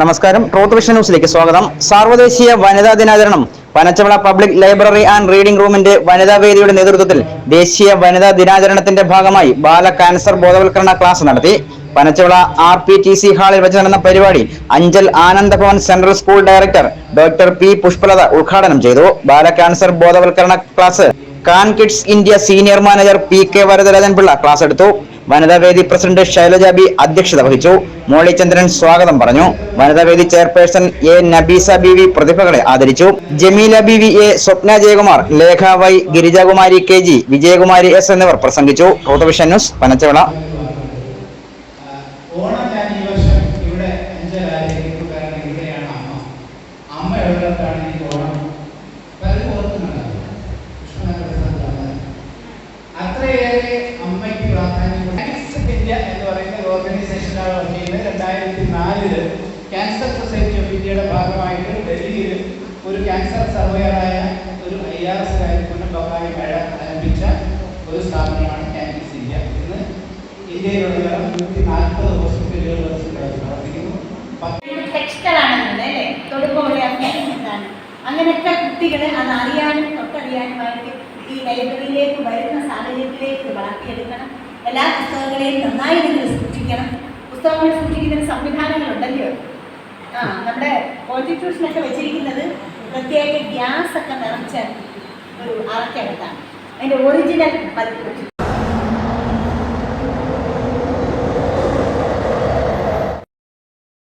നമസ്കാരം. Truth vision ന്യൂസിലേക്ക് സ്വാഗതം. സാർവദേശീയ വനിതാ ദിനാചരണം. Panachavala public library and reading റൂമിന്റെ വനിതാ വേദിയുടെ നേതൃത്വത്തിൽ ദേശീയ വനിതാ ദിനാചരണത്തിന്റെ ഭാഗമായി ബാല കാൻസർ ബോധവൽക്കരണ ക്ലാസ് നടത്തി. Panachavala R P T C ഹാളിൽ വെച്ച് നടന്ന പരിപാടി Anchal Anandabhavan central school director doctor P Pushpalatha ഉദ്ഘാടനം ചെയ്തു. ബാല കാൻസർ ബോധവൽക്കരണ class can kids India senior manager P K Varadarajan Pillai class എടുത്തു. വനിതാവേദി പ്രസിഡന്റ് ശൈലജ ബി അധ്യക്ഷത വഹിച്ചു. മോളിചന്ദ്രൻ സ്വാഗതം പറഞ്ഞു. വനിതാവേദി chairperson A Nabeesa B V പ്രതിഭകളെ ആദരിച്ചു. Jameela B V A Swapna Jayakumar Lekha Y Girijakumari K G Vijayakumari S എന്നിവർ പ്രസംഗിച്ചു. റൂട്ടവിഷൻ ന്യൂസ് പനച്ചവിള. ഓണം ഞാൻ ഈ വർഷം ഇവിടെ ഇന്ത്യ എന്ന് പറയുന്ന ഒരു ഓർഗനൈസേഷനാണ് വർക്ക് ചെയ്യുന്നത് രണ്ടായിരത്തി നാലിൽ ക്യാൻസർ സൊസൈറ്റി ഓഫ് ഇന്ത്യയുടെ ഭാഗമായിട്ട് ഡൽഹിയിൽ ഒരു ക്യാൻസർ സർവേയറായ ഒരു ഐ ആർ എസ് കാര്യത്തിന് ഡോക്ടറായി മേഴ ആരംഭിച്ച ഒരു സ്ഥാപനമാണ് ക്യാൻസർ ഇന്ത്യ ഇന്ന് ഇന്ത്യയിലുള്ള നൂറ്റി നാൽപ്പത് ഹോസ്പിറ്റലുകൾ പ്രവർത്തിക്കുന്നു. അങ്ങനത്തെ കുട്ടികളെ അത് അറിയാനും തൊട്ടറിയാനുമായിട്ട് ഈ ലൈബ്രറിയിലേക്ക് വരുന്ന സാഹചര്യത്തിലേക്ക് വളർത്തിയെടുക്കണം. എല്ലാ പുസ്തകങ്ങളെയും നന്നായി നിങ്ങൾ സൂക്ഷിക്കണം. പുസ്തകങ്ങൾ സൂക്ഷിക്കുന്ന സംവിധാനങ്ങളുണ്ടല്ലോ? ആ നമ്മുടെ കോൺസ്റ്റിറ്റ്യൂഷനൊക്കെ വെച്ചിരിക്കുന്നത് പ്രത്യേക ഗ്യാസ് ഒക്കെ നിറച്ച ഒരു അറക്കകത്താണ് അതിന്റെ ഒറിജിനൽ